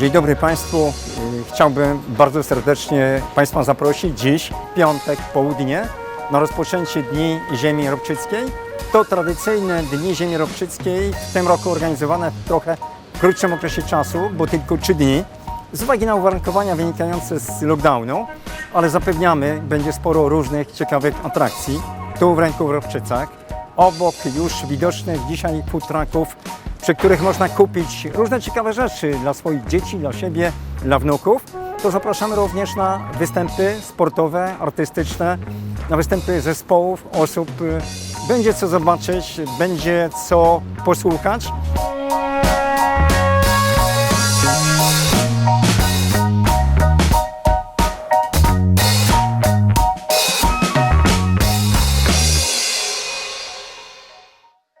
Dzień dobry Państwu. Y, Chciałbym bardzo serdecznie Państwa zaprosić dziś, piątek, południe, na rozpoczęcie Dni Ziemi Robczyckiej. To tradycyjne Dni Ziemi Robczyckiej, w tym roku organizowane trochę krótszym okresie czasu, bo tylko trzy dni, z uwagi na uwarunkowania wynikające z lockdownu, ale zapewniamy, będzie sporo różnych ciekawych atrakcji tu w ręku w Robczycach. Obok już widocznych dzisiaj food przy których można kupić różne ciekawe rzeczy dla swoich dzieci, dla siebie, dla wnuków, to zapraszamy również na występy sportowe, artystyczne, na występy zespołów, osób. Będzie co zobaczyć, będzie co posłuchać.